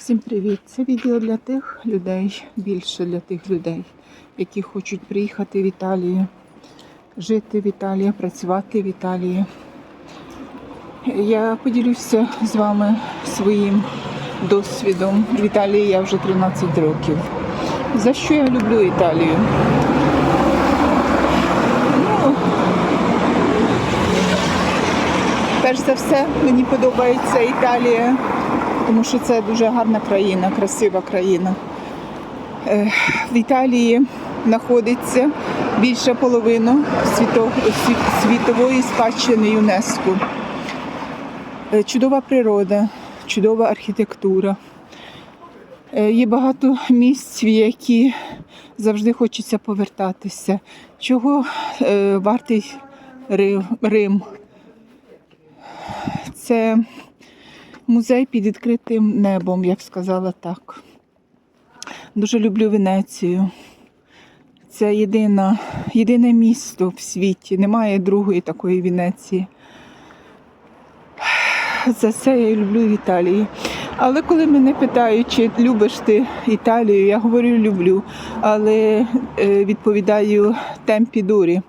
Всім привіт! Це відео для тих людей, більше для тих людей, які хочуть приїхати в Італію, жити в Італії, працювати в Італії. Я поділюся з вами своїм досвідом. В Італії я вже 13 років. За що я люблю Італію? Ну, перш за все, мені подобається Італія тому що це дуже гарна країна, красива країна. Е, В Італії знаходиться світо- сві- світової спадщини ЮНЕСКО. Е, Чудова природа, чудова архітектура. Е, Є багато місць, в які завжди хочеться повертатися. Чого вартий Рим? Це Музей під відкритим небом, я б сказала так. Дуже люблю Венецію. Це єдина, єдине місто в світі. Немає другої такої Венеції. За це я люблю Італію. Але коли мене питають, чи любиш ти Італію, я говорю люблю. Але е, відповідаю темпі дурі.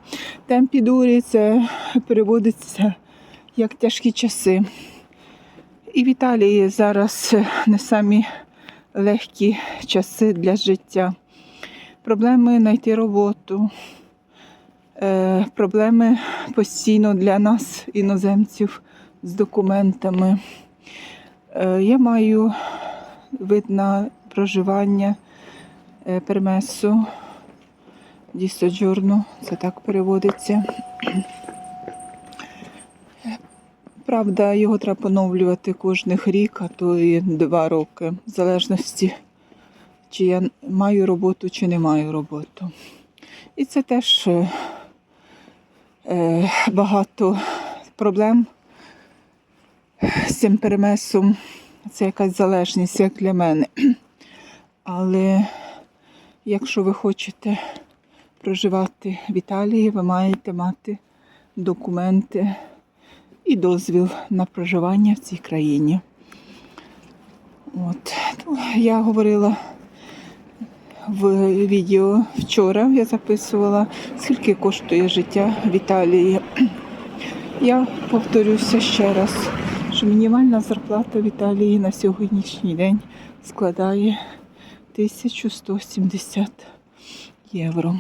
Темпі дурі це переводиться як тяжкі часи. І в Італії зараз не самі легкі часи для життя. Проблеми знайти роботу, е, проблеми постійно для нас, іноземців, з документами. Е, Я маю вид на проживання е, пермесу, дісоджорно, це так переводиться. Правда, його треба поновлювати кожних рік, а то і два роки, в залежності, чи я маю роботу, чи не маю роботу. І це теж е, е, багато проблем з цим перемесом. Це якась залежність, як для мене. Але якщо ви хочете проживати в Італії, ви маєте мати документи і дозвіл на проживання в цій країні. От. Ну, Я говорила в відео вчора, я записувала, скільки коштує життя в Італії. Я повторюся ще раз, що мінімальна зарплата в Італії на сьогоднішній день складає 1170 євро.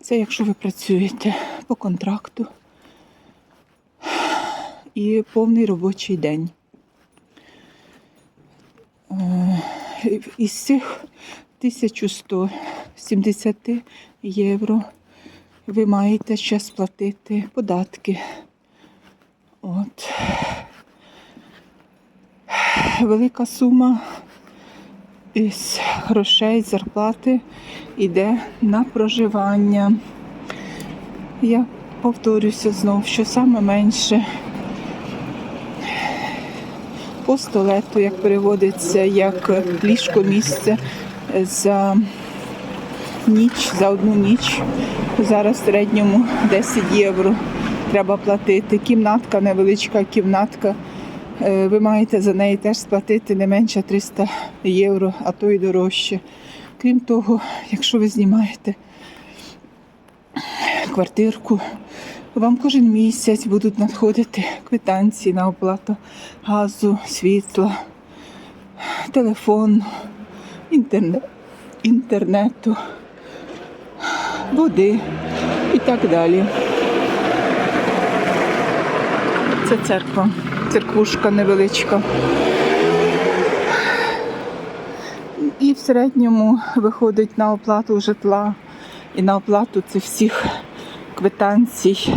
Це якщо ви працюєте по контракту і повний робочий день. Е, Із цих 1170 євро ви маєте ще сплатити податки. От. Велика сума із грошей зарплати йде на проживання. Я повторюся знов, що саме менше по столету, як переводиться, як ліжко місце за ніч, за одну ніч. Зараз в середньому 10 євро треба платити. Кімнатка, невеличка кімнатка. Е, Ви маєте за неї теж сплатити не менше 300 євро, а то й дорожче. Крім того, якщо ви знімаєте квартирку, вам кожен місяць будуть надходити квитанції на оплату газу, світла, телефону, інтернет, інтернету, води і так далі. Це церква, церквушка невеличка. І в середньому виходить на оплату житла і на оплату цих всіх квитанцій.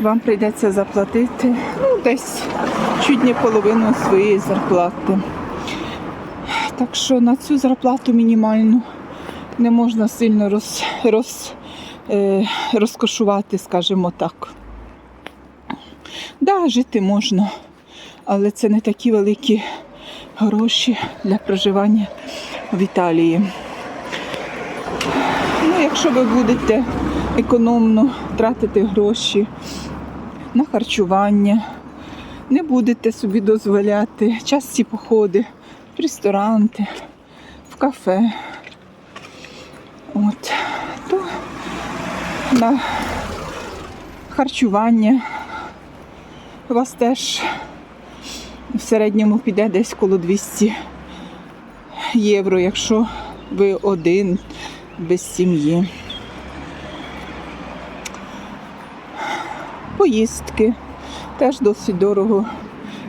Вам прийдеться заплатити ну, десь чуть не половину своєї зарплати. Так що на цю зарплату мінімальну не можна сильно роз, роз, е, розкошувати, скажімо так. Да, жити можна, але це не такі великі гроші для проживання в Італії. Ну, якщо ви будете економно тратити гроші на харчування, не будете собі дозволяти часті походи в ресторанти, в кафе. От, то на харчування у вас теж в середньому піде десь коло 200 євро, якщо ви один без сім'ї. Поїздки теж досить дорого,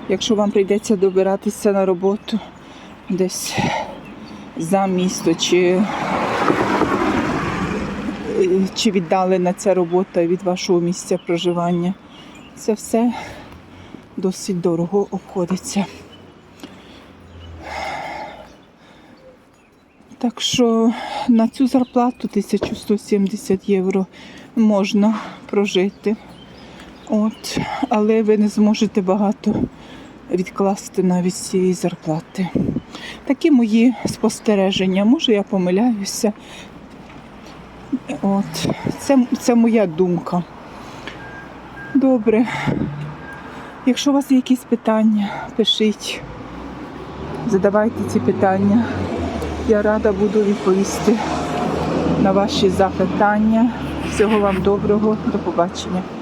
якщо вам прийдеться добиратися на роботу десь за місто чи, чи віддалена ця робота від вашого місця проживання. Це все досить дорого обходиться. Так що на цю зарплату 1170 євро можна прожити. От, але ви не зможете багато відкласти навіть цієї зарплати. Такі мої спостереження. Може, я помиляюся. От, це, це моя думка. Добре. Якщо у вас є якісь питання, пишіть, задавайте ці питання. Я рада буду відповісти на ваші запитання. Всього вам доброго, до побачення.